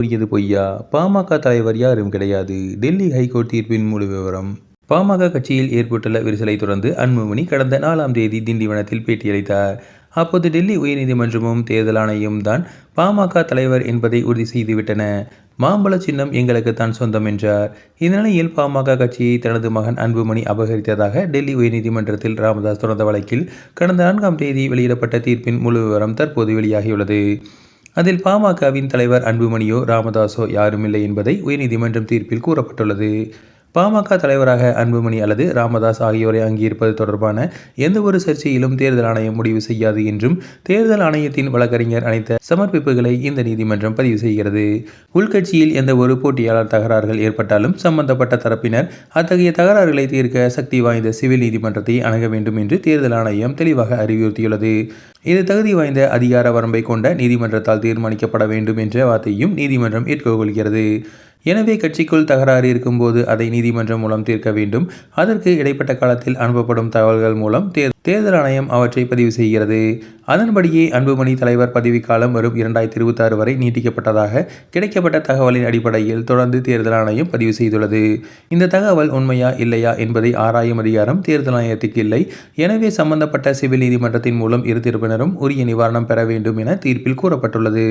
கூறியது பொய்யா? பாமக தலைவர் யாரும் கிடையாது. டெல்லி ஹைகோர்ட் தீர்ப்பின் முழு விவரம். பாமக கட்சியில் ஏற்பட்டுள்ள விரிசலை தொடர்ந்து அன்புமணி கடந்த நாலாம் தேதி திண்டிவனத்தில் பேட்டியளித்தார். அப்போது டெல்லி உயர்நீதிமன்றமும் தேர்தல் ஆணையம் தான் பாமக தலைவர் என்பதை உறுதி செய்துவிட்டன. மாம்பழ சின்னம் எங்களுக்கு தான் சொந்தம் என்றார். இந்நிலையில் பாமக கட்சியை தனது மகன் அன்புமணி அபகரித்ததாக டெல்லி உயர்நீதிமன்றத்தில் ராமதாஸ் தொடர்ந்த வழக்கில் கடந்த நான்காம் தேதி வெளியிடப்பட்ட தீர்ப்பின் முழு விவரம் தற்போது வெளியாகியுள்ளது. அதில் பாமகவின் தலைவர் அன்புமணியோ ராமதாஸோ யாருமில்லை என்பதை உயர்நீதிமன்றம் தீர்ப்பில் கூறப்பட்டுள்ளது. பாமக தலைவராக அன்புமணி அல்லது ராமதாஸ் ஆகியோரை அங்கியிருப்பது தொடர்பான எந்த ஒரு சர்ச்சையிலும் தேர்தல் ஆணையம் முடிவு செய்யாது என்றும் தேர்தல் ஆணையத்தின் வழக்கறிஞர் அனைத்த சமர்ப்பிப்புகளை இந்த நீதிமன்றம் பதிவு செய்கிறது. உள்கட்சியில் எந்த ஒரு போட்டியாளர் தகராறுகள் ஏற்பட்டாலும் சம்பந்தப்பட்ட தரப்பினர் அத்தகைய தகராறுகளை தீர்க்க சக்தி வாய்ந்த சிவில் நீதிமன்றத்தை அணுக வேண்டும் என்று தேர்தல் ஆணையம் தெளிவாக அறிவுறுத்தியுள்ளது. இது தகுதி வாய்ந்த அதிகார வரம்பை கொண்ட நீதிமன்றத்தால் தீர்மானிக்கப்பட வேண்டும் என்ற வார்த்தையும் நீதிமன்றம் ஏற்றுக்கொள்கிறது. எனவே கட்சிக்குள் தகராறு இருக்கும்போது அதை நீதிமன்றம் மூலம் தீர்க்க வேண்டும். அதற்கு இடைப்பட்ட காலத்தில் அனுப்பப்படும் தகவல்கள் மூலம் தேர் தேர்தல் ஆணையம் அவற்றை பதிவு செய்கிறது. அதன்படியே அன்புமணி தலைவர் பதவிக்காலம் வரும் இரண்டாயிரத்தி இருபத்தாறு வரை நீட்டிக்கப்பட்டதாக கிடைக்கப்பட்ட தகவலின் அடிப்படையில் தொடர்ந்து தேர்தல் ஆணையம் பதிவு செய்துள்ளது. இந்த தகவல் உண்மையா இல்லையா என்பதை ஆராயும் அதிகாரம் தேர்தல் ஆணையத்துக்கு இல்லை. எனவே சம்பந்தப்பட்ட சிவில் நீதிமன்றத்தின் மூலம் இரு தரப்பினரும் உரிய நிவாரணம் பெற வேண்டும் என தீர்ப்பில் கூறப்பட்டுள்ளது.